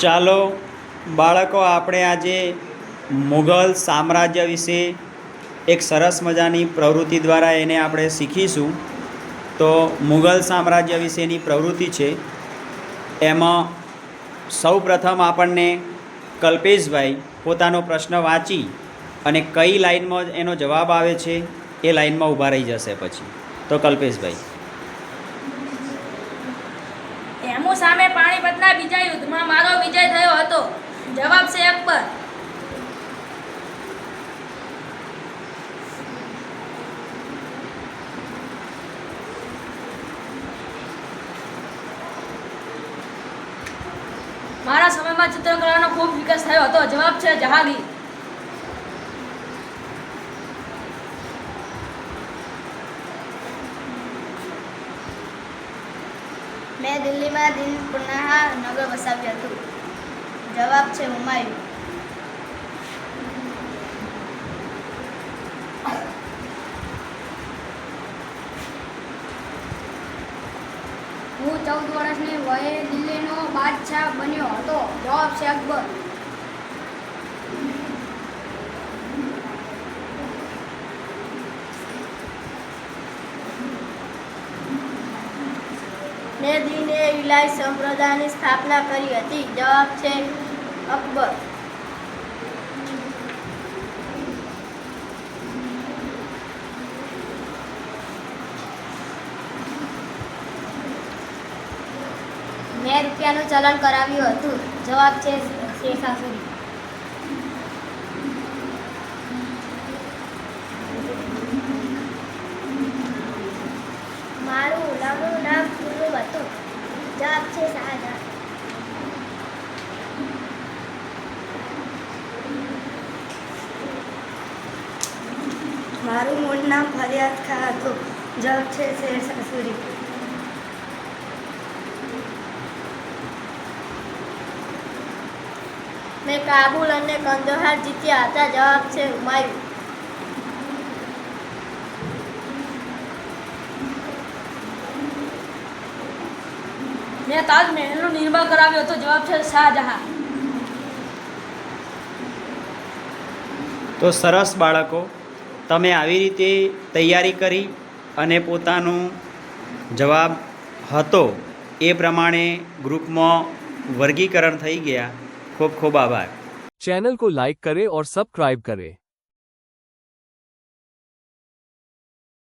ચાલો, બાળકો, આપણે આજે મુઘલ સામ્રાજ્ય વિશે એક સરસ મજાની પ્રવૃત્તિ દ્વારા એને આપણે શીખીશું. તો મુઘલ સામ્રાજ્ય વિશેની પ્રવૃત્તિ છે. એમાં સૌ પ્રથમ આપણને કલ્પેશભાઈ પોતાનો પ્રશ્ન વાંચી અને કઈ લાઈનમાં એનો જવાબ આવે છે એ લાઇનમાં ઊભા રહી જશે પછી. તો કલ્પેશભાઈ. સામે પાણીપતના બીજા યુદ્ધમાં મારો વિજય થયો હતો અકબર મારા સમયમાં ચિત્રકલાનો ખૂબ વિકાસ થયો હતો. જવાબ છે જહાંગીર. મેં દિલ્હીમાં દિલ પુનઃ નગર વસાવ્યું હતું. જવાબ છે હુમાયું. હું ચૌદ વર્ષની વયે દિલ્હીનો બાદશાહ બન્યો હતો. જવાબ છે અકબર. ને દિને ઇલાઈ સંપ્રદાયની સ્થાપના કરી હતી. જવાબ છે અકબર. મેં રૂપિયાનું ચલણ કરાવ્યું હતું. જવાબ છે શેષાસુરી મારું ઓલાનું નામ પૂરું હતું. જવાબ છે શાહજહાં. મારું મૂળ નામ ફરિયાદ ખા હતું. જવાબ છે શેર સૂરી. મેં કાબુલ અને કંદહાર જીત્યા હતા જવાબ છે હુમાયુ. મેં તાજમહેલનું નિર્માણ કરાવ્યું હતું જવાબ છે શાહજહાં. તો સરસ બાળકો તમે આવી રીતે તૈયારી કરી અને પોતાનું જવાબ હતો. એ પ્રમાણે ગ્રુપમાં વર્ગીકરણ થઈ ગયા. ખૂબ ખૂબ આભાર चैनल को लाइक करें और सब्सक्राइब करें